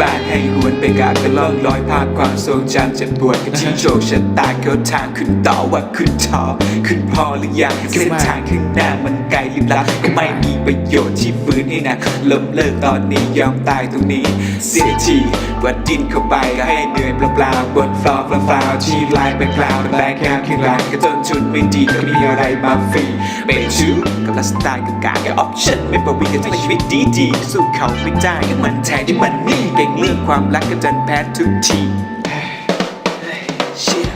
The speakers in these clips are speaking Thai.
บานให้หวนไปกาก็ล่องลอยภาพความทรงจำเจ็บปวดกับที่โชคชะตาเขาทางขึ้นต่อว่าขึ้นทอขึ้นพอหรือยังเส้นทางข้างหน้ามันไกลลิบลับก็ไม่มีประโยชน์ที่ฟื้นให้นักล้มเลิกตอนนี้ยอมตายตรงนี้ เสียทีว่าดินเข้าไปก็ให้เหนื่อยเปล่าๆบนฟ้าเปล่าๆที่ลายเป็นกล่าวแต่แกแค่ข้างหลังก็จนชุดไม่ดีก็มีอะไรมาฟรีเป็นชู้กับลฟ์สไตล์กับการกับออปชั่นไม่ประวิงกันชีวิตดีๆสู้เขาไม่ได้ก็มันแทนที่มันนี่เก่งเรื่องความรักก็จนแพ้ทุกทีเชี่ย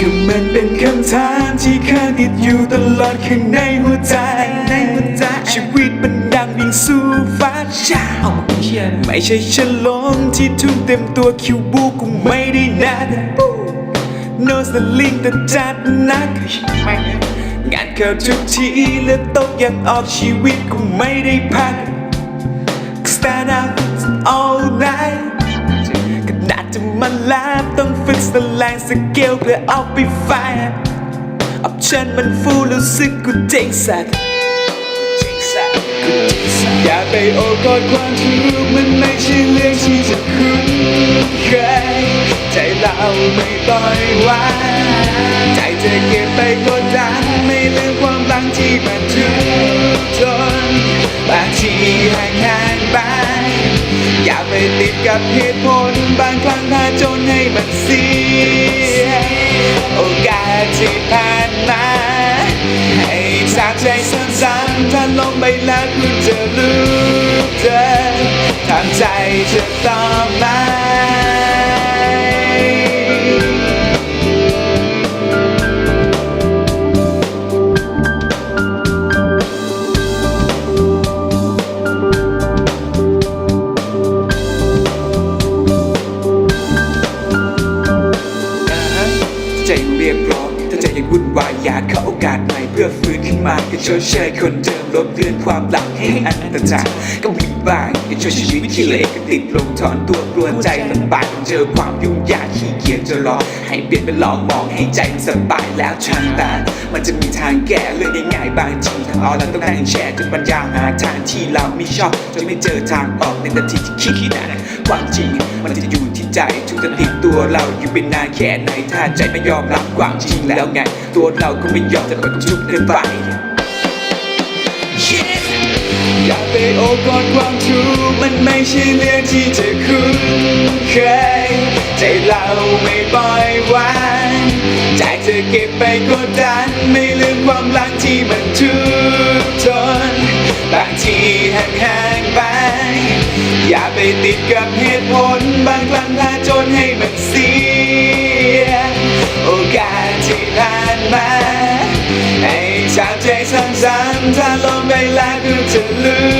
ก็มันเป็นคำถามที่ค้างติดอยู่ตลอดข้างในหัวใจในหัวใจชีวิตมัน สู่ฟ้าชาไม่ใช่ฉลองที่ทุ่มเต็มตัวคิวบูกูไม่ได้นัดโนสลิงแต่จัดนัก งานเข้าทุกทีและตกยังออกชีวิตกูไม่ได้พัก Stand up all night กระดาษจะมาลาบต้องฝึกสแลงสเกลเพื่อเอาไปไฟออปชั่นมันฟูรู้สึกกูเจ๋งสัตว์ อย่าไปโอ้กอดความทุกข์มันไม่ใช่เรื่องที่จะคุ้นเคยใจเราไม่ปล่อยวางใจจะเก็บไปกดดันไม่ลืมความหลังที่มันทุกข์ทนบางทีห่างห่างไปอย่าไปติดกับเหตุผลบางครั้งพาจนให้มันเสีย โอกาสที่ผ่านมาให้สากใจซ้ำๆถ้าลงไปแล้วคุณจะรู้เธอทำใจจะต่อไหมา ใจเวุ่นวายอยากขอโอกาสใหม่เพื่อฟื้นขึ้นมาก็ช่วยเชยคนเดิมลบเลือนความหลังให้อันตรายก็มีบ้างก็ช่วยชีวิตที่เลกก็ติดลงถอนตัวกลัวใจลำบากเจอความยุ่งยากขี้เกียจจะรอให้เปลี่ยนเป็นลองมองให้ใจมันสบายแล้วช่างตามันจะมีทางแก้เรื่องง่ายๆบางทีถ้าเอาเราต้องนั่งแชร์จนปัญญาหาทางที่เราไม่ชอบจนไม่เจอทางออกในนาทีที่คิดนะความจริงมันจะอยู่ที่ใจทุกจะติดตัวเราอยู่เป็นนานแค่ไหนถ้าใจไม่ยอมรับความจริงแล้วไงตัวเราก็ไม่ยอมจะปล่อยทุกข์เดินไป อย่าไปโอบกอดความทุกข์มันไม่ใช่เรื่องที่จะคุ้นเคยใจเราไม่ปล่อยวางใจจะเก็บไปกดดัน ไม่ลืมความรักที่มันทุกข์ทนบางทีห่างๆไป อย่าไปติดกับเหตุผล บางครั้งพาจนให้มันเสียโอกาส ที่ผ่านมาไอ้ชาวใจซ้ำๆถ้าลงไปแล้วก็จะลืม